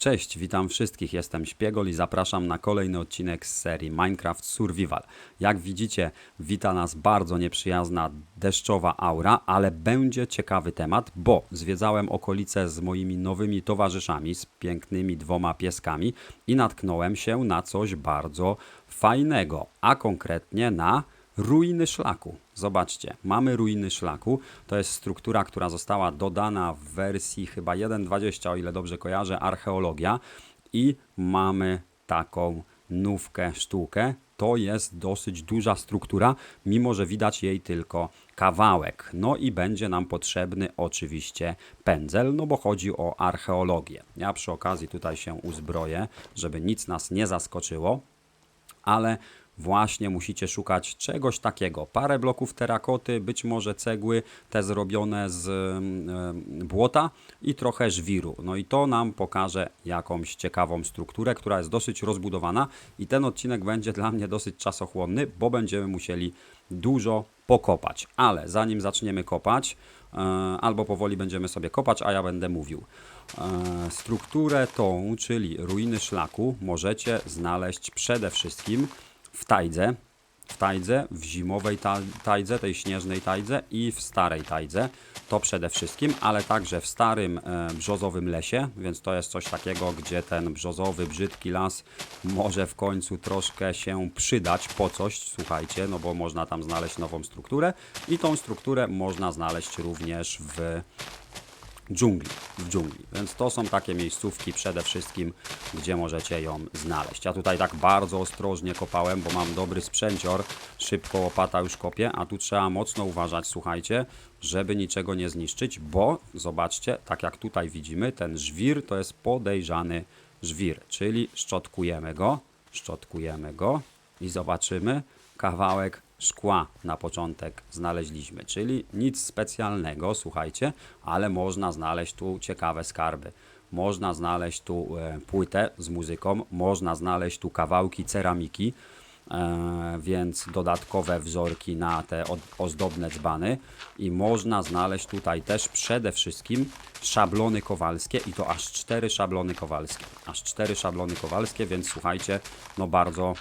Cześć, witam wszystkich, jestem Śpiegol i zapraszam na kolejny odcinek z serii Minecraft Survival. Jak widzicie, wita nas bardzo nieprzyjazna deszczowa aura, ale będzie ciekawy temat, bo zwiedzałem okolice z moimi nowymi towarzyszami, z pięknymi dwoma pieskami i natknąłem się na coś bardzo fajnego, a konkretnie na ruiny szlaku. Zobaczcie, mamy ruiny szlaku. To jest struktura, która została dodana w wersji chyba 1.20, o ile dobrze kojarzę, archeologia. I mamy taką nówkę sztukę. To jest dosyć duża struktura, mimo że widać jej tylko kawałek. No i będzie nam potrzebny oczywiście pędzel, no bo chodzi o archeologię. Ja przy okazji tutaj się uzbroję, żeby nic nas nie zaskoczyło ale właśnie musicie szukać czegoś takiego. Parę bloków terakoty, być może cegły, te zrobione z mm, błota i trochę żwiru. No i to nam pokaże jakąś ciekawą strukturę, która jest dosyć rozbudowana i ten odcinek będzie dla mnie dosyć czasochłonny, bo będziemy musieli dużo pokopać. Ale zanim zaczniemy kopać, e, albo powoli będziemy sobie kopać, a ja będę mówił. E, strukturę tą, czyli ruiny szlaku, możecie znaleźć przede wszystkim w tajdze, w tajdze, w zimowej ta tajdze, tej śnieżnej tajdze i w starej tajdze. To przede wszystkim, ale także w starym e, brzozowym lesie, więc to jest coś takiego, gdzie ten brzozowy, brzydki las może w końcu troszkę się przydać po coś, słuchajcie, no bo można tam znaleźć nową strukturę i tą strukturę można znaleźć również w dżungli, w dżungli. Więc to są takie miejscówki przede wszystkim, gdzie możecie ją znaleźć. Ja tutaj tak bardzo ostrożnie kopałem, bo mam dobry sprzęcior, szybko łopata już kopie, a tu trzeba mocno uważać, słuchajcie, żeby niczego nie zniszczyć, bo zobaczcie, tak jak tutaj widzimy, ten żwir to jest podejrzany żwir, czyli szczotkujemy go, szczotkujemy go i zobaczymy kawałek szkła na początek znaleźliśmy, czyli nic specjalnego, słuchajcie, ale można znaleźć tu ciekawe skarby. Można znaleźć tu e, płytę z muzyką, można znaleźć tu kawałki ceramiki, e, więc dodatkowe wzorki na te ozdobne dzbany i można znaleźć tutaj też przede wszystkim szablony kowalskie i to aż cztery szablony kowalskie. Aż cztery szablony kowalskie, więc słuchajcie, no bardzo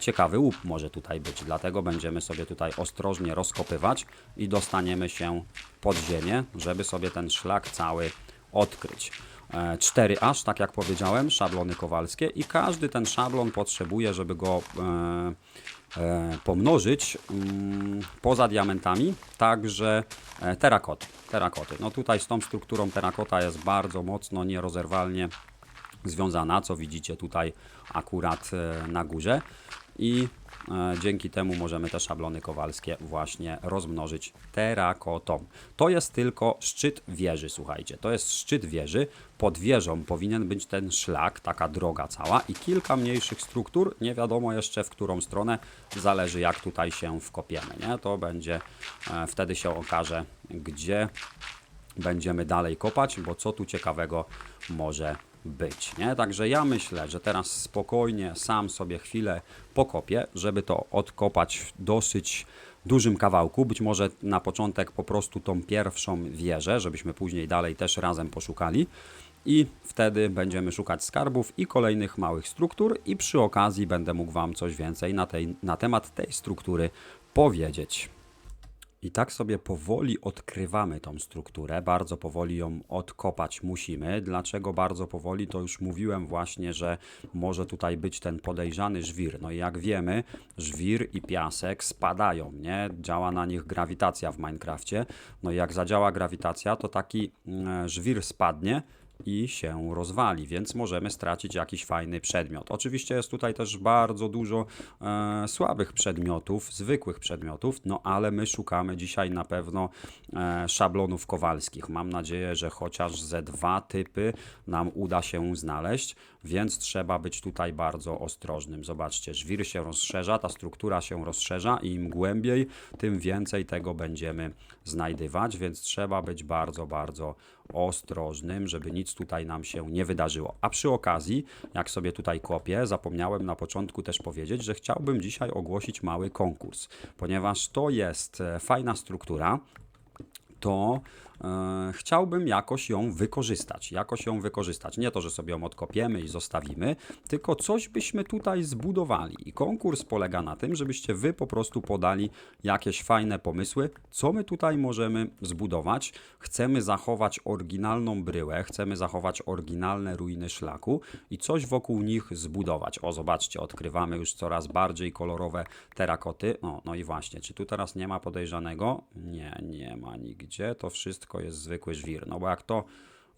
ciekawy łup może tutaj być. Dlatego będziemy sobie tutaj ostrożnie rozkopywać i dostaniemy się pod ziemię, żeby sobie ten szlak cały odkryć. E, 4 aż, tak jak powiedziałem, szablony kowalskie i każdy ten szablon potrzebuje, żeby go e, e, pomnożyć mm, poza diamentami, także e, terakoty, terakoty. No tutaj z tą strukturą terakota jest bardzo mocno, nierozerwalnie związana, co widzicie tutaj akurat e, na górze i e, dzięki temu możemy te szablony kowalskie właśnie rozmnożyć terakotą. To jest tylko szczyt wieży, słuchajcie, to jest szczyt wieży. Pod wieżą powinien być ten szlak, taka droga cała i kilka mniejszych struktur, nie wiadomo jeszcze w którą stronę, zależy jak tutaj się wkopiemy, nie? To będzie, e, wtedy się okaże, gdzie będziemy dalej kopać, bo co tu ciekawego może być, nie? Także ja myślę, że teraz spokojnie sam sobie chwilę pokopię, żeby to odkopać w dosyć dużym kawałku, być może na początek po prostu tą pierwszą wieżę, żebyśmy później dalej też razem poszukali i wtedy będziemy szukać skarbów i kolejnych małych struktur i przy okazji będę mógł Wam coś więcej na, tej, na temat tej struktury powiedzieć. I tak sobie powoli odkrywamy tą strukturę, bardzo powoli ją odkopać musimy. Dlaczego bardzo powoli? To już mówiłem właśnie, że może tutaj być ten podejrzany żwir. No i jak wiemy, żwir i piasek spadają, nie? Działa na nich grawitacja w Minecrafcie. No i jak zadziała grawitacja, to taki mm, żwir spadnie, i się rozwali, więc możemy stracić jakiś fajny przedmiot. Oczywiście jest tutaj też bardzo dużo e, słabych przedmiotów, zwykłych przedmiotów, no ale my szukamy dzisiaj na pewno e, szablonów kowalskich. Mam nadzieję, że chociaż ze dwa typy nam uda się znaleźć, więc trzeba być tutaj bardzo ostrożnym. Zobaczcie, żwir się rozszerza, ta struktura się rozszerza i im głębiej, tym więcej tego będziemy znajdywać, więc trzeba być bardzo, bardzo ostrożnym, żeby nic tutaj nam się nie wydarzyło. A przy okazji, jak sobie tutaj kopię, zapomniałem na początku też powiedzieć, że chciałbym dzisiaj ogłosić mały konkurs, ponieważ to jest e, fajna struktura, to chciałbym jakoś ją wykorzystać. Jakoś ją wykorzystać. Nie to, że sobie ją odkopiemy i zostawimy, tylko coś byśmy tutaj zbudowali. I konkurs polega na tym, żebyście wy po prostu podali jakieś fajne pomysły, co my tutaj możemy zbudować. Chcemy zachować oryginalną bryłę, chcemy zachować oryginalne ruiny szlaku i coś wokół nich zbudować. O, zobaczcie, odkrywamy już coraz bardziej kolorowe terakoty. O, no i właśnie, czy tu teraz nie ma podejrzanego? Nie, nie ma nigdzie. To wszystko jest zwykły żwir. No bo jak to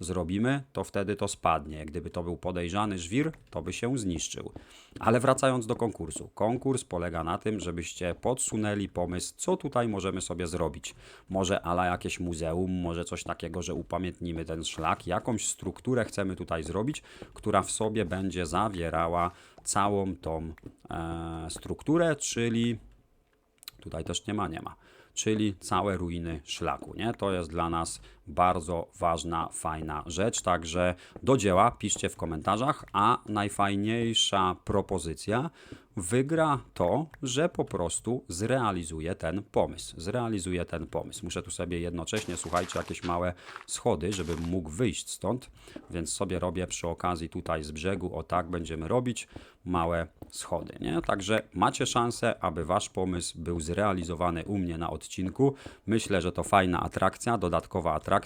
zrobimy, to wtedy to spadnie. Gdyby to był podejrzany żwir, to by się zniszczył. Ale wracając do konkursu. Konkurs polega na tym, żebyście podsunęli pomysł, co tutaj możemy sobie zrobić. Może ala jakieś muzeum, może coś takiego, że upamiętnimy ten szlak, jakąś strukturę chcemy tutaj zrobić, która w sobie będzie zawierała całą tą e, strukturę, czyli Tutaj też nie ma, nie ma. Czyli całe ruiny szlaku, nie? To jest dla nas bardzo ważna, fajna rzecz. Także do dzieła piszcie w komentarzach, a najfajniejsza propozycja wygra to, że po prostu zrealizuje ten pomysł. Zrealizuje ten pomysł. Muszę tu sobie jednocześnie, słuchajcie, jakieś małe schody, żebym mógł wyjść stąd, więc sobie robię przy okazji tutaj z brzegu, o tak będziemy robić, małe schody, nie? Także macie szansę, aby wasz pomysł był zrealizowany u mnie na odcinku. Myślę, że to fajna atrakcja, dodatkowa atrakcja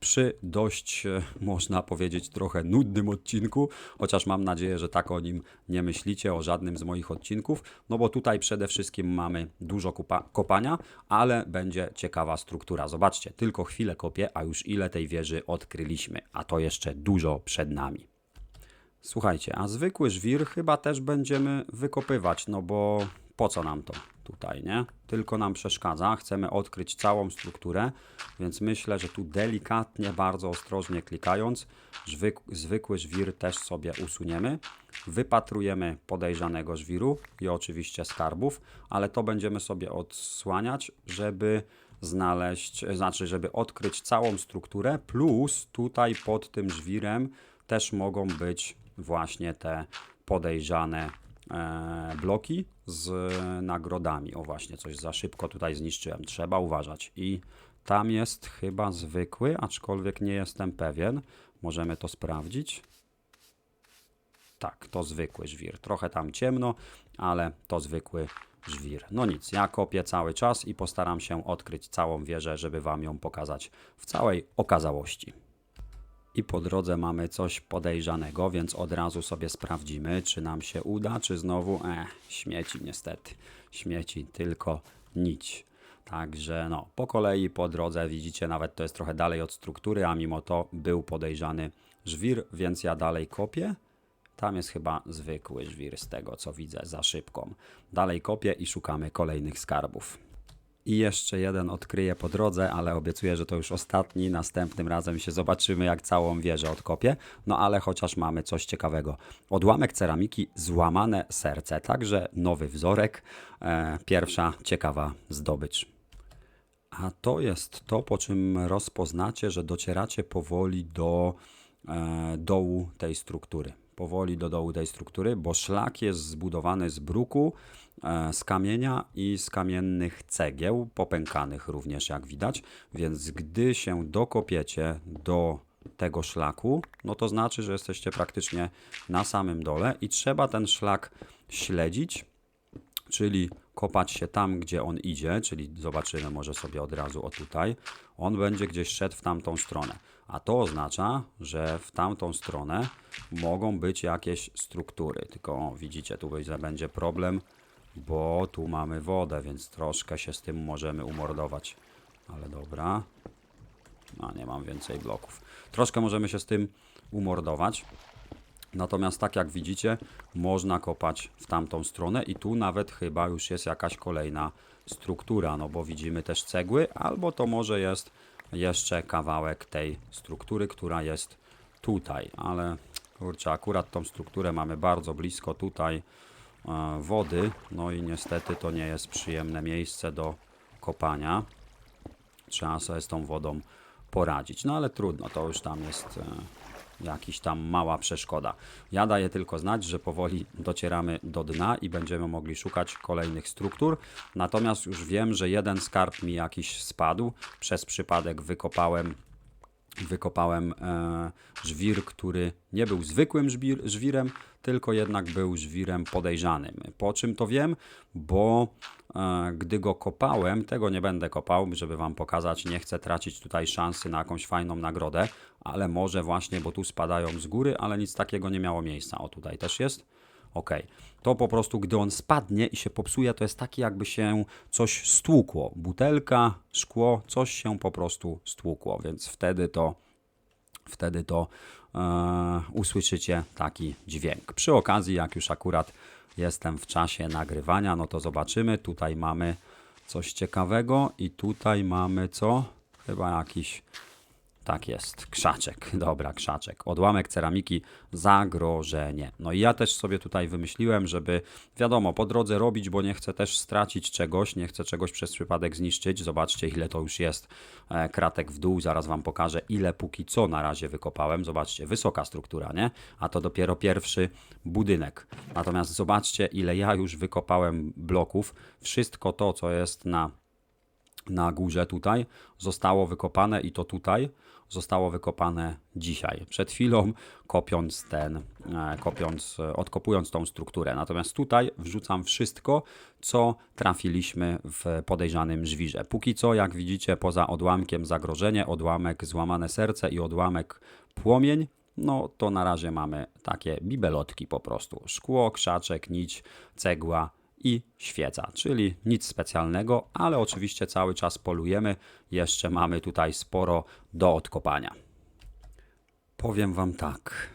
przy dość, e, można powiedzieć, trochę nudnym odcinku, chociaż mam nadzieję, że tak o nim nie myślicie, o żadnym z moich odcinków, no bo tutaj przede wszystkim mamy dużo kopania, ale będzie ciekawa struktura. Zobaczcie, tylko chwilę kopię, a już ile tej wieży odkryliśmy, a to jeszcze dużo przed nami. Słuchajcie, a zwykły żwir chyba też będziemy wykopywać, no bo po co nam to tutaj, nie? Tylko nam przeszkadza, chcemy odkryć całą strukturę, więc myślę, że tu delikatnie, bardzo ostrożnie klikając, żwyk, zwykły żwir też sobie usuniemy. Wypatrujemy podejrzanego żwiru i oczywiście skarbów, ale to będziemy sobie odsłaniać, żeby znaleźć, znaczy, żeby odkryć całą strukturę, plus tutaj pod tym żwirem też mogą być właśnie te podejrzane e, bloki z nagrodami. O właśnie, coś za szybko tutaj zniszczyłem. Trzeba uważać. I tam jest chyba zwykły, aczkolwiek nie jestem pewien. Możemy to sprawdzić. Tak, to zwykły żwir. Trochę tam ciemno, ale to zwykły żwir. No nic, ja kopię cały czas i postaram się odkryć całą wieżę, żeby Wam ją pokazać w całej okazałości. I po drodze mamy coś podejrzanego, więc od razu sobie sprawdzimy, czy nam się uda, czy znowu, eh, śmieci niestety. Śmieci, tylko nić. Także no, po kolei, po drodze, widzicie, nawet to jest trochę dalej od struktury, a mimo to był podejrzany żwir, więc ja dalej kopię. Tam jest chyba zwykły żwir z tego, co widzę, za szybką. Dalej kopię i szukamy kolejnych skarbów. I jeszcze jeden odkryję po drodze, ale obiecuję, że to już ostatni. Następnym razem się zobaczymy, jak całą wieżę odkopię. No ale chociaż mamy coś ciekawego. Odłamek ceramiki, złamane serce, także nowy wzorek. E, pierwsza ciekawa zdobycz. A to jest to, po czym rozpoznacie, że docieracie powoli do e, dołu tej struktury. Powoli do dołu tej struktury, bo szlak jest zbudowany z bruku, z kamienia i z kamiennych cegieł, popękanych również, jak widać. Więc gdy się dokopiecie do tego szlaku, no to znaczy, że jesteście praktycznie na samym dole i trzeba ten szlak śledzić, czyli kopać się tam, gdzie on idzie, czyli zobaczymy może sobie od razu o tutaj, on będzie gdzieś szedł w tamtą stronę. A to oznacza, że w tamtą stronę mogą być jakieś struktury. Tylko o, widzicie, tu będzie problem, bo tu mamy wodę, więc troszkę się z tym możemy umordować. Ale dobra. A nie mam więcej bloków. Troszkę możemy się z tym umordować. Natomiast tak jak widzicie, można kopać w tamtą stronę i tu nawet chyba już jest jakaś kolejna struktura, no bo widzimy też cegły, albo to może jest jeszcze kawałek tej struktury, która jest tutaj, ale kurczę, akurat tą strukturę mamy bardzo blisko tutaj wody, no i niestety to nie jest przyjemne miejsce do kopania. Trzeba sobie z tą wodą poradzić, no ale trudno, to już tam jest... E, jakiś tam mała przeszkoda. Ja daję tylko znać, że powoli docieramy do dna i będziemy mogli szukać kolejnych struktur. Natomiast już wiem, że jeden skarb mi jakiś spadł. Przez przypadek wykopałem wykopałem e, żwir, który nie był zwykłym żwir, żwirem, tylko jednak był żwirem podejrzanym. Po czym to wiem? Bo e, gdy go kopałem, tego nie będę kopał, żeby Wam pokazać, nie chcę tracić tutaj szansy na jakąś fajną nagrodę, ale może właśnie, bo tu spadają z góry, ale nic takiego nie miało miejsca. O, tutaj też jest. Ok, to po prostu gdy on spadnie i się popsuje, to jest taki jakby się coś stłukło. Butelka, szkło, coś się po prostu stłukło, więc wtedy to, wtedy to e, usłyszycie taki dźwięk. Przy okazji, jak już akurat jestem w czasie nagrywania, no to zobaczymy. Tutaj mamy coś ciekawego i tutaj mamy co? Chyba jakiś tak jest, krzaczek, dobra, krzaczek. Odłamek ceramiki, zagrożenie. No i ja też sobie tutaj wymyśliłem, żeby wiadomo, po drodze robić, bo nie chcę też stracić czegoś, nie chcę czegoś przez przypadek zniszczyć. Zobaczcie, ile to już jest e, kratek w dół. Zaraz Wam pokażę, ile póki co na razie wykopałem. Zobaczcie, wysoka struktura, nie? A to dopiero pierwszy budynek. Natomiast zobaczcie, ile ja już wykopałem bloków. Wszystko to, co jest na na górze tutaj zostało wykopane i to tutaj zostało wykopane dzisiaj. Przed chwilą kopiąc ten, e, kopiąc, e, odkopując tą strukturę. Natomiast tutaj wrzucam wszystko, co trafiliśmy w podejrzanym żwirze. Póki co, jak widzicie, poza odłamkiem zagrożenie, odłamek złamane serce i odłamek płomień, no to na razie mamy takie bibelotki po prostu. Szkło, krzaczek, nić, cegła, i świeca, czyli nic specjalnego, ale oczywiście cały czas polujemy. Jeszcze mamy tutaj sporo do odkopania. Powiem Wam tak.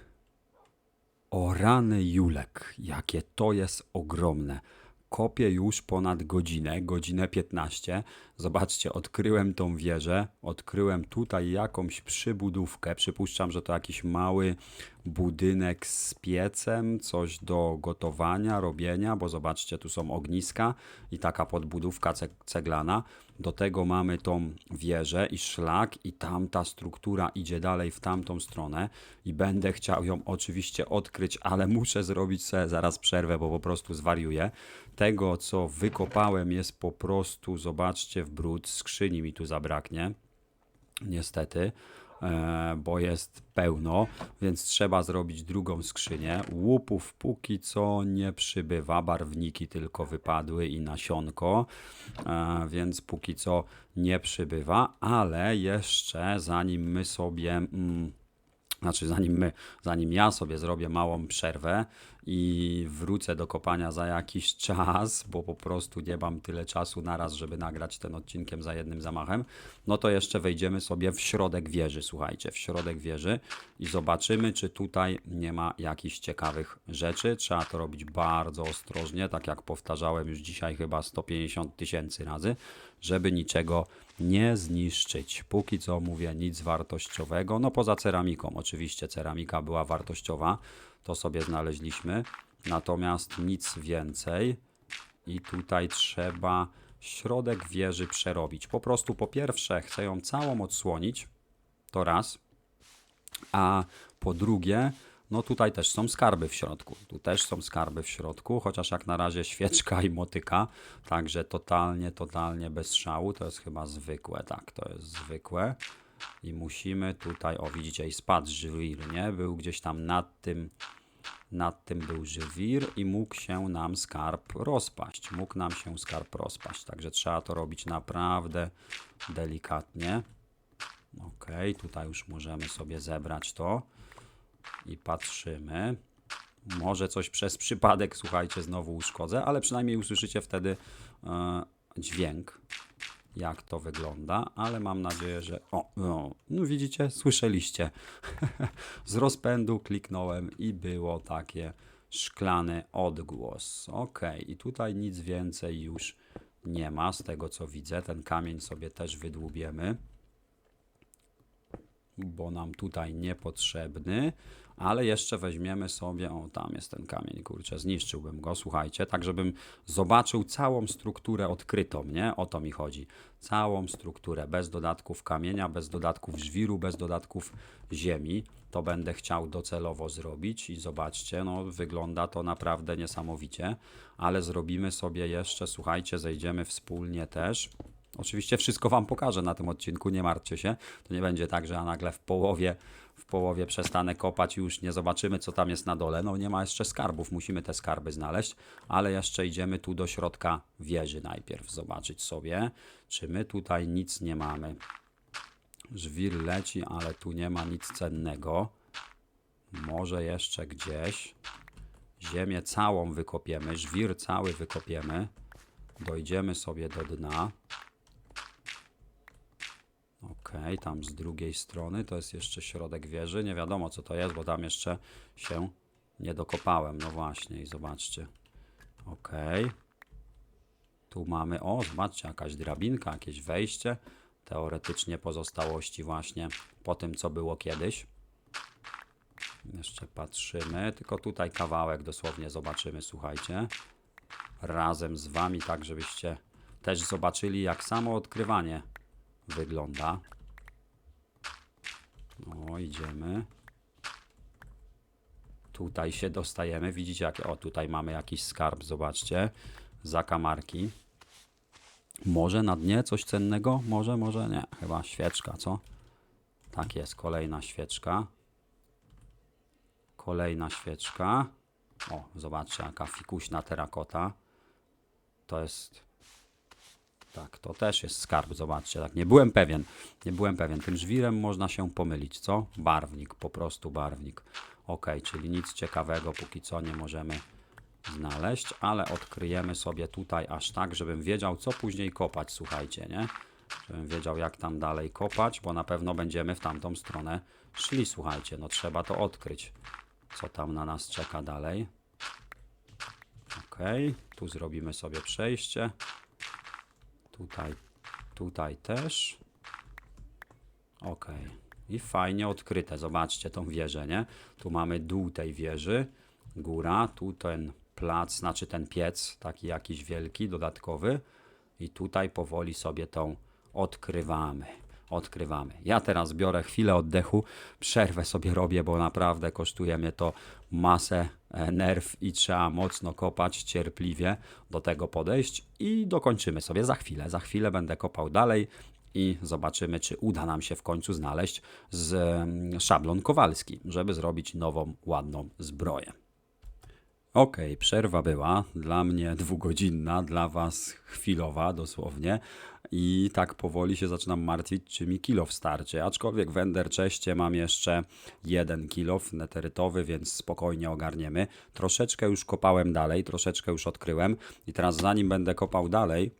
O rany Julek, jakie to jest ogromne. Kopię już ponad godzinę, godzinę 15. Zobaczcie, odkryłem tą wieżę, odkryłem tutaj jakąś przybudówkę. Przypuszczam, że to jakiś mały budynek z piecem, coś do gotowania, robienia, bo zobaczcie, tu są ogniska i taka podbudówka ceglana. Do tego mamy tą wieżę i szlak i tamta struktura idzie dalej w tamtą stronę i będę chciał ją oczywiście odkryć, ale muszę zrobić sobie zaraz przerwę, bo po prostu zwariuję. Tego, co wykopałem jest po prostu, zobaczcie, w brud. Skrzyni mi tu zabraknie, niestety. E, bo jest pełno, więc trzeba zrobić drugą skrzynię. Łupów póki co nie przybywa, barwniki tylko wypadły i nasionko, e, więc póki co nie przybywa, ale jeszcze zanim my sobie... Mm, znaczy, zanim my, zanim ja sobie zrobię małą przerwę i wrócę do kopania za jakiś czas, bo po prostu nie mam tyle czasu naraz, żeby nagrać ten odcinkiem za jednym zamachem, no to jeszcze wejdziemy sobie w środek wieży, słuchajcie, w środek wieży i zobaczymy, czy tutaj nie ma jakichś ciekawych rzeczy. Trzeba to robić bardzo ostrożnie, tak jak powtarzałem już dzisiaj chyba 150 tysięcy razy, żeby niczego nie zniszczyć. Póki co mówię nic wartościowego, no poza ceramiką. Oczywiście ceramika była wartościowa, to sobie znaleźliśmy, natomiast nic więcej. I tutaj trzeba środek wieży przerobić. Po prostu po pierwsze chcę ją całą odsłonić, to raz, a po drugie no tutaj też są skarby w środku. Tu też są skarby w środku, chociaż jak na razie świeczka i motyka, także totalnie, totalnie bez szału. To jest chyba zwykłe, tak, to jest zwykłe. I musimy tutaj, o widzicie, i spadł żwir, nie? Był gdzieś tam nad tym, nad tym był żwir i mógł się nam skarb rozpaść. Mógł nam się skarb rozpaść, także trzeba to robić naprawdę delikatnie. Ok, tutaj już możemy sobie zebrać to i patrzymy. Może coś przez przypadek, słuchajcie, znowu uszkodzę, ale przynajmniej usłyszycie wtedy e, dźwięk, jak to wygląda, ale mam nadzieję, że... O, no, no widzicie, słyszeliście. Z rozpędu kliknąłem i było takie szklany odgłos. Ok, i tutaj nic więcej już nie ma, z tego co widzę. Ten kamień sobie też wydłubiemy bo nam tutaj niepotrzebny, ale jeszcze weźmiemy sobie, o tam jest ten kamień, kurczę, zniszczyłbym go, słuchajcie, tak żebym zobaczył całą strukturę odkrytą, nie? O to mi chodzi. Całą strukturę, bez dodatków kamienia, bez dodatków żwiru, bez dodatków ziemi. to będę chciał docelowo zrobić i zobaczcie, no wygląda to naprawdę niesamowicie, ale zrobimy sobie jeszcze, słuchajcie, zejdziemy wspólnie też. Oczywiście wszystko Wam pokażę na tym odcinku, nie martwcie się. To nie będzie tak, że ja nagle w połowie, w połowie przestanę kopać i już nie zobaczymy, co tam jest na dole. No nie ma jeszcze skarbów, musimy te skarby znaleźć, ale jeszcze idziemy tu do środka wieży najpierw, zobaczyć sobie, czy my tutaj nic nie mamy. Żwir leci, ale tu nie ma nic cennego. Może jeszcze gdzieś. Ziemię całą wykopiemy, żwir cały wykopiemy. Dojdziemy sobie do dna. Okej, tam z drugiej strony to jest jeszcze środek wieży. Nie wiadomo co to jest, bo tam jeszcze się nie dokopałem. No właśnie, i zobaczcie. Okej. Tu mamy, o, zobaczcie, jakaś drabinka, jakieś wejście. Teoretycznie pozostałości właśnie po tym, co było kiedyś. Jeszcze patrzymy, tylko tutaj kawałek dosłownie zobaczymy, słuchajcie. Razem z Wami, tak żebyście też zobaczyli, jak samo odkrywanie wygląda. No, idziemy. Tutaj się dostajemy. Widzicie, jak, o, tutaj mamy jakiś skarb, zobaczcie. Zakamarki. Może na dnie coś cennego? Może, może nie. Chyba świeczka, co? Tak jest, kolejna świeczka. Kolejna świeczka. O, zobaczcie, jaka fikuśna terakota. To jest... Tak, to też jest skarb, zobaczcie. Tak, nie byłem pewien. Nie byłem pewien. Tym żwirem można się pomylić, co? Barwnik, po prostu barwnik. Ok, czyli nic ciekawego póki co nie możemy znaleźć, ale odkryjemy sobie tutaj aż tak, żebym wiedział, co później kopać, słuchajcie, nie? Żebym wiedział, jak tam dalej kopać, bo na pewno będziemy w tamtą stronę szli, słuchajcie. No trzeba to odkryć, co tam na nas czeka dalej. Ok, tu zrobimy sobie przejście. Tutaj, tutaj też. Ok. I fajnie odkryte. Zobaczcie tą wieżę, nie? Tu mamy dół tej wieży, góra, tu ten plac, znaczy ten piec, taki jakiś wielki, dodatkowy. I tutaj powoli sobie tą odkrywamy. Odkrywamy. Ja teraz biorę chwilę oddechu, przerwę sobie robię, bo naprawdę kosztuje mnie to masę nerw i trzeba mocno kopać, cierpliwie do tego podejść i dokończymy sobie za chwilę. Za chwilę będę kopał dalej i zobaczymy, czy uda nam się w końcu znaleźć z mm, szablon kowalski, żeby zrobić nową, ładną zbroję. Okej, przerwa była. Dla mnie dwugodzinna, dla Was chwilowa dosłownie. I tak powoli się zaczynam martwić, czy mi kilo starczy. Aczkolwiek w Ender Czeście mam jeszcze jeden kilo neterytowy, więc spokojnie ogarniemy. Troszeczkę już kopałem dalej, troszeczkę już odkryłem. I teraz zanim będę kopał dalej,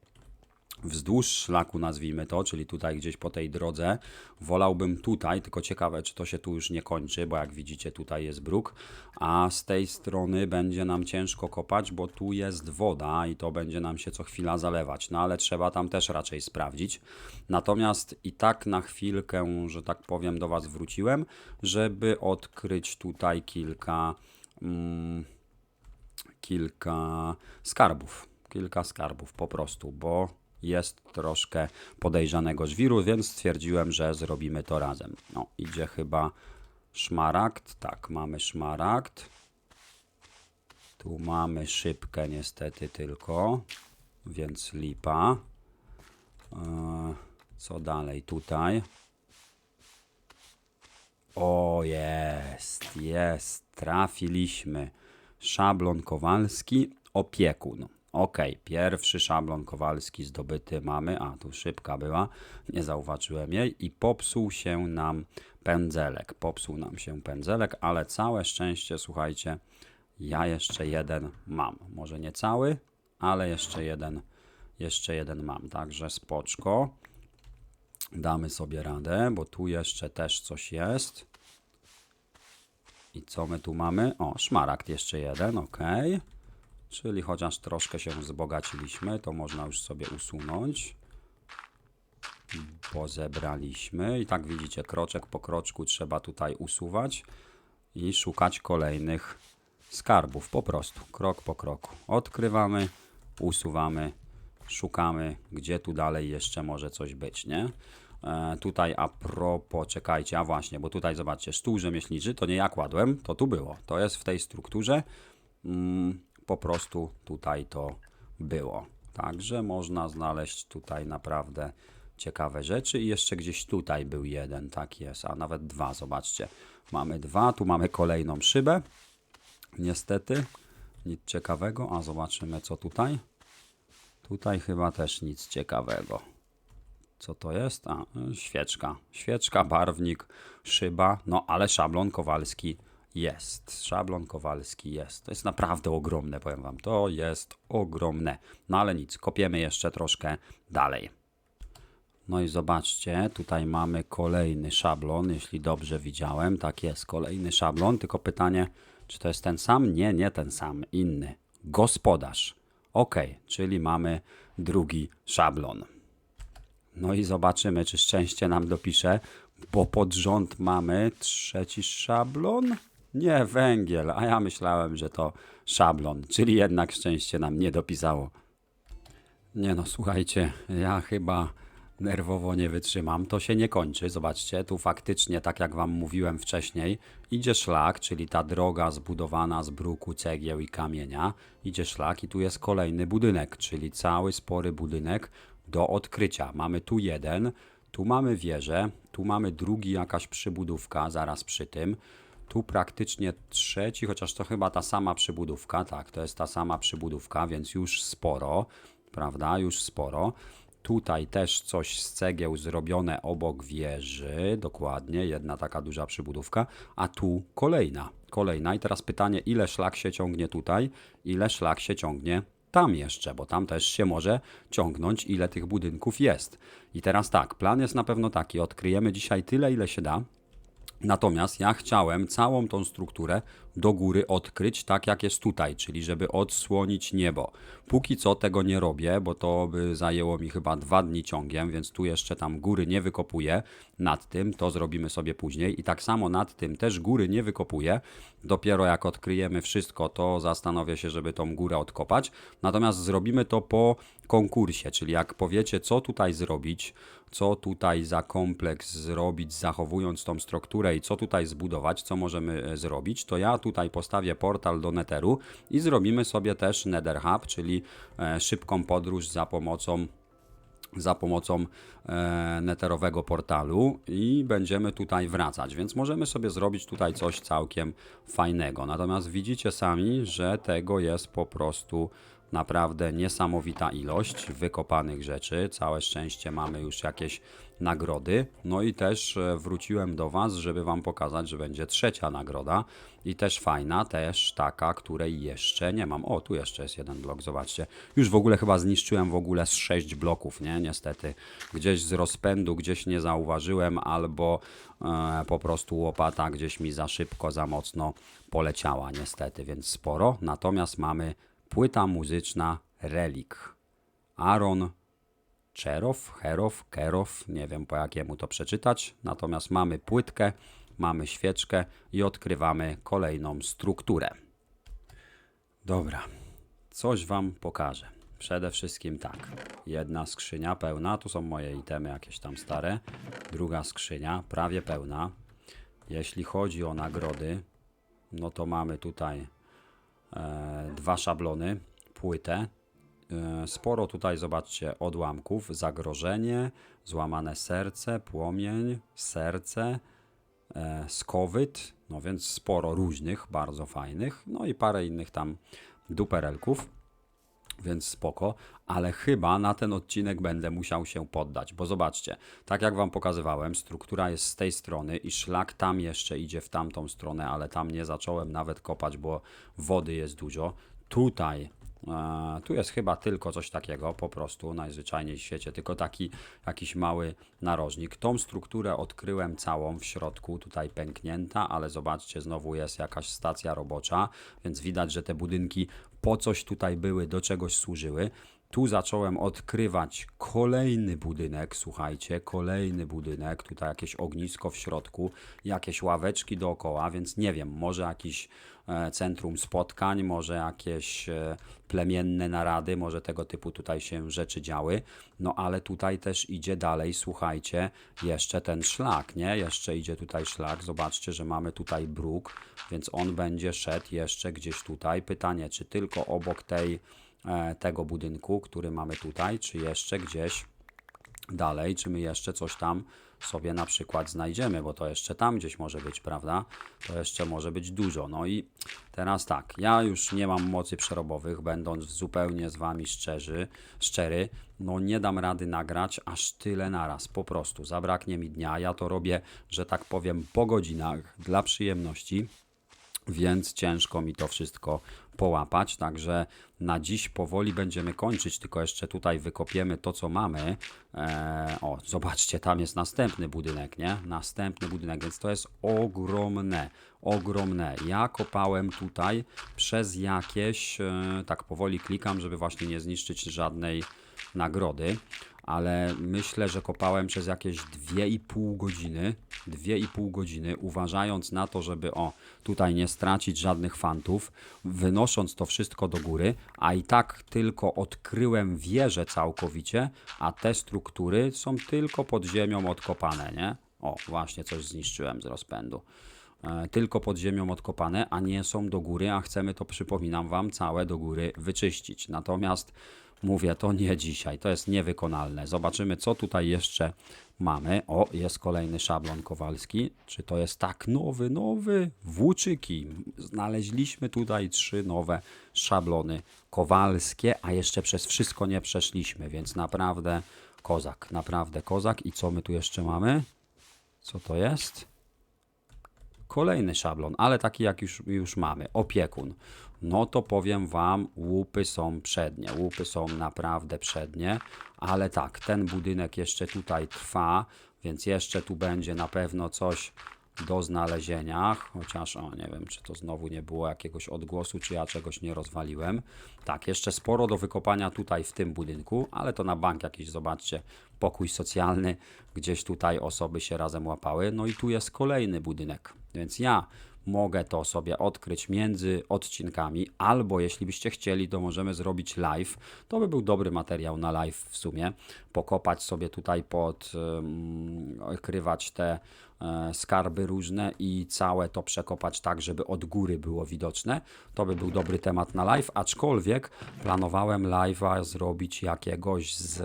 wzdłuż szlaku, nazwijmy to, czyli tutaj gdzieś po tej drodze. Wolałbym tutaj, tylko ciekawe, czy to się tu już nie kończy, bo jak widzicie, tutaj jest bruk, a z tej strony będzie nam ciężko kopać, bo tu jest woda i to będzie nam się co chwila zalewać. No ale trzeba tam też raczej sprawdzić. Natomiast i tak na chwilkę, że tak powiem, do Was wróciłem, żeby odkryć tutaj kilka. Mm, kilka skarbów. Kilka skarbów po prostu, bo jest troszkę podejrzanego żwiru, więc stwierdziłem, że zrobimy to razem. No, idzie chyba szmaragd. Tak, mamy szmaragd. Tu mamy szybkę niestety tylko, więc lipa. Eee, co dalej tutaj? O, jest, jest, trafiliśmy. Szablon Kowalski, opiekun. Ok, pierwszy szablon kowalski zdobyty mamy. A, tu szybka była, nie zauważyłem jej. I popsuł się nam pędzelek. Popsuł nam się pędzelek, ale całe szczęście, słuchajcie, ja jeszcze jeden mam. Może nie cały, ale jeszcze jeden, jeszcze jeden mam. Także spoczko. Damy sobie radę, bo tu jeszcze też coś jest. I co my tu mamy? O, szmaragd jeszcze jeden, ok. Czyli chociaż troszkę się wzbogaciliśmy, to można już sobie usunąć. Bo zebraliśmy. I tak widzicie, kroczek po kroczku trzeba tutaj usuwać i szukać kolejnych skarbów. Po prostu, krok po kroku. Odkrywamy, usuwamy, szukamy, gdzie tu dalej jeszcze może coś być, nie? E, tutaj a propos, czekajcie, a właśnie, bo tutaj zobaczcie, stół rzemieślniczy, to nie ja kładłem, to tu było. To jest w tej strukturze, mm, po prostu tutaj to było. Także można znaleźć tutaj naprawdę ciekawe rzeczy i jeszcze gdzieś tutaj był jeden, tak jest, a nawet dwa, zobaczcie. Mamy dwa, tu mamy kolejną szybę. Niestety, nic ciekawego, a zobaczymy co tutaj. Tutaj chyba też nic ciekawego. Co to jest? A, świeczka. Świeczka, barwnik, szyba, no ale szablon kowalski jest. Szablon kowalski jest. To jest naprawdę ogromne, powiem wam. To jest ogromne. No ale nic, kopiemy jeszcze troszkę dalej. No i zobaczcie, tutaj mamy kolejny szablon, jeśli dobrze widziałem. Tak jest, kolejny szablon, tylko pytanie, czy to jest ten sam? Nie, nie ten sam, inny. Gospodarz. Ok, czyli mamy drugi szablon. No i zobaczymy, czy szczęście nam dopisze, bo pod rząd mamy trzeci szablon? Nie, węgiel, a ja myślałem, że to szablon, czyli jednak szczęście nam nie dopisało. Nie no, słuchajcie, ja chyba nerwowo nie wytrzymam. To się nie kończy. Zobaczcie, tu faktycznie, tak jak Wam mówiłem wcześniej, idzie szlak, czyli ta droga zbudowana z bruku, cegieł i kamienia. Idzie szlak i tu jest kolejny budynek, czyli cały spory budynek do odkrycia. Mamy tu jeden, tu mamy wieżę, tu mamy drugi jakaś przybudówka zaraz przy tym. Tu praktycznie trzeci, chociaż to chyba ta sama przybudówka, tak, to jest ta sama przybudówka, więc już sporo, prawda, już sporo. Tutaj też coś z cegieł zrobione obok wieży, dokładnie, jedna taka duża przybudówka, a tu kolejna, kolejna. I teraz pytanie, ile szlak się ciągnie tutaj, ile szlak się ciągnie tam jeszcze, bo tam też się może ciągnąć, ile tych budynków jest. I teraz tak, plan jest na pewno taki, odkryjemy dzisiaj tyle, ile się da, Natomiast ja chciałem całą tą strukturę do góry odkryć, tak jak jest tutaj, czyli żeby odsłonić niebo. Póki co tego nie robię, bo to by zajęło mi chyba dwa dni ciągiem, więc tu jeszcze tam góry nie wykopuję nad tym, to zrobimy sobie później. I tak samo nad tym też góry nie wykopuję. Dopiero jak odkryjemy wszystko, to zastanowię się, żeby tą górę odkopać. Natomiast zrobimy to po konkursie, czyli jak powiecie, co tutaj zrobić, co tutaj za kompleks zrobić, zachowując tą strukturę i co tutaj zbudować, co możemy e, zrobić, to ja tutaj postawię portal do Netheru i zrobimy sobie też Nether Hub, czyli e, szybką podróż za pomocą za pomocą e, neterowego portalu i będziemy tutaj wracać, więc możemy sobie zrobić tutaj coś całkiem fajnego. Natomiast widzicie sami, że tego jest po prostu Naprawdę niesamowita ilość wykopanych rzeczy. Całe szczęście mamy już jakieś nagrody. No i też e, wróciłem do Was, żeby Wam pokazać, że będzie trzecia nagroda i też fajna, też taka, której jeszcze nie mam. O, tu jeszcze jest jeden blok, zobaczcie. Już w ogóle chyba zniszczyłem w ogóle z sześć bloków, nie? Niestety. Gdzieś z rozpędu, gdzieś nie zauważyłem, albo e, po prostu łopata gdzieś mi za szybko, za mocno poleciała, niestety, więc sporo. Natomiast mamy Płyta muzyczna Relik. Aaron Czerow, Herow, Kerow, nie wiem po jakiemu to przeczytać. Natomiast mamy płytkę, mamy świeczkę i odkrywamy kolejną strukturę. Dobra, coś Wam pokażę. Przede wszystkim tak, jedna skrzynia pełna, tu są moje itemy jakieś tam stare. Druga skrzynia prawie pełna. Jeśli chodzi o nagrody, no to mamy tutaj dwa szablony, płytę. E, sporo tutaj, zobaczcie, odłamków. Zagrożenie, złamane serce, płomień, serce, e, skowyt, no więc sporo różnych, bardzo fajnych. No i parę innych tam duperelków więc spoko, ale chyba na ten odcinek będę musiał się poddać, bo zobaczcie, tak jak Wam pokazywałem, struktura jest z tej strony i szlak tam jeszcze idzie w tamtą stronę, ale tam nie zacząłem nawet kopać, bo wody jest dużo. Tutaj Tu jest chyba tylko coś takiego, po prostu najzwyczajniej w świecie, tylko taki jakiś mały narożnik. Tą strukturę odkryłem całą w środku, tutaj pęknięta, ale zobaczcie, znowu jest jakaś stacja robocza, więc widać, że te budynki po coś tutaj były, do czegoś służyły. Tu zacząłem odkrywać kolejny budynek, słuchajcie, kolejny budynek, tutaj jakieś ognisko w środku, jakieś ławeczki dookoła, więc nie wiem, może jakiś e, centrum spotkań, może jakieś e, plemienne narady, może tego typu tutaj się rzeczy działy, no ale tutaj też idzie dalej, słuchajcie, jeszcze ten szlak, nie? Jeszcze idzie tutaj szlak, zobaczcie, że mamy tutaj bruk, więc on będzie szedł jeszcze gdzieś tutaj. Pytanie, czy tylko obok tej tego budynku, który mamy tutaj, czy jeszcze gdzieś dalej, czy my jeszcze coś tam sobie na przykład znajdziemy, bo to jeszcze tam gdzieś może być, prawda? To jeszcze może być dużo. No i teraz tak, ja już nie mam mocy przerobowych, będąc zupełnie z Wami szczerzy, szczery, no nie dam rady nagrać aż tyle naraz, po prostu. Zabraknie mi dnia, ja to robię, że tak powiem, po godzinach dla przyjemności więc ciężko mi to wszystko połapać. Także na dziś powoli będziemy kończyć, tylko jeszcze tutaj wykopiemy to, co mamy. Eee, o, zobaczcie, tam jest następny budynek, nie? Następny budynek, więc to jest ogromne, ogromne. Ja kopałem tutaj przez jakieś, e, tak powoli klikam, żeby właśnie nie zniszczyć żadnej nagrody ale myślę, że kopałem przez jakieś 2,5 godziny, 2,5 godziny, uważając na to, żeby o, tutaj nie stracić żadnych fantów, wynosząc to wszystko do góry, a i tak tylko odkryłem wieżę całkowicie, a te struktury są tylko pod ziemią odkopane, nie? O, właśnie coś zniszczyłem z rozpędu tylko pod ziemią odkopane, a nie są do góry, a chcemy to, przypominam Wam, całe do góry wyczyścić. Natomiast mówię, to nie dzisiaj, to jest niewykonalne. Zobaczymy, co tutaj jeszcze mamy. O, jest kolejny szablon kowalski. Czy to jest tak nowy, nowy? Włóczyki. Znaleźliśmy tutaj trzy nowe szablony kowalskie, a jeszcze przez wszystko nie przeszliśmy, więc naprawdę kozak, naprawdę kozak. I co my tu jeszcze mamy? Co to jest? Kolejny szablon, ale taki jak już, już mamy, opiekun. No to powiem Wam, łupy są przednie, łupy są naprawdę przednie, ale tak, ten budynek jeszcze tutaj trwa, więc jeszcze tu będzie na pewno coś do znalezienia, chociaż o, nie wiem, czy to znowu nie było jakiegoś odgłosu, czy ja czegoś nie rozwaliłem. Tak, jeszcze sporo do wykopania tutaj w tym budynku, ale to na bank jakiś, zobaczcie, pokój socjalny, gdzieś tutaj osoby się razem łapały. No i tu jest kolejny budynek, więc ja mogę to sobie odkryć między odcinkami, albo jeśli byście chcieli, to możemy zrobić live. To by był dobry materiał na live w sumie. Pokopać sobie tutaj pod, okrywać te e, skarby różne i całe to przekopać tak, żeby od góry było widoczne. To by był dobry temat na live, aczkolwiek planowałem live'a zrobić jakiegoś z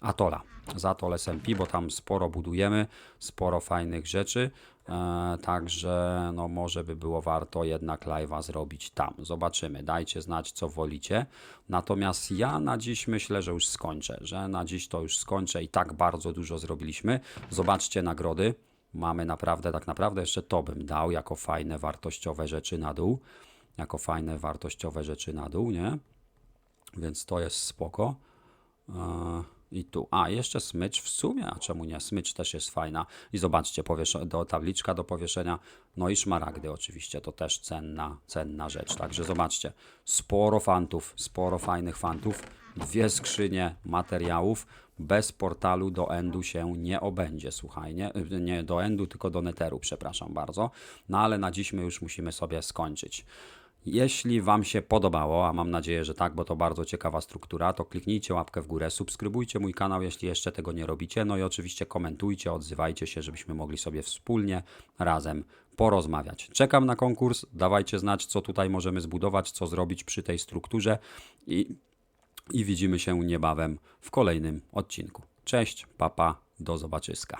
Atola, z Atol SMP, bo tam sporo budujemy, sporo fajnych rzeczy. E, także no może by było warto jednak live'a zrobić tam. Zobaczymy, dajcie znać co wolicie. Natomiast ja na dziś myślę, że już skończę, że na dziś to już skończę i tak bardzo dużo zrobiliśmy. Zobaczcie nagrody. Mamy naprawdę, tak naprawdę jeszcze to bym dał jako fajne, wartościowe rzeczy na dół. Jako fajne, wartościowe rzeczy na dół, nie? Więc to jest spoko. E, i tu. A, jeszcze smycz w sumie, a czemu nie? Smycz też jest fajna. I zobaczcie, do tabliczka do powieszenia. No i szmaragdy oczywiście, to też cenna, cenna rzecz. Także zobaczcie, sporo fantów, sporo fajnych fantów. Dwie skrzynie materiałów. Bez portalu do endu się nie obędzie, słuchaj, nie, nie do endu, tylko do neteru, przepraszam bardzo. No ale na dziś my już musimy sobie skończyć. Jeśli Wam się podobało, a mam nadzieję, że tak, bo to bardzo ciekawa struktura, to kliknijcie łapkę w górę, subskrybujcie mój kanał, jeśli jeszcze tego nie robicie, no i oczywiście komentujcie, odzywajcie się, żebyśmy mogli sobie wspólnie razem porozmawiać. Czekam na konkurs, dawajcie znać, co tutaj możemy zbudować, co zrobić przy tej strukturze i, i widzimy się niebawem w kolejnym odcinku. Cześć, papa, do zobaczyska.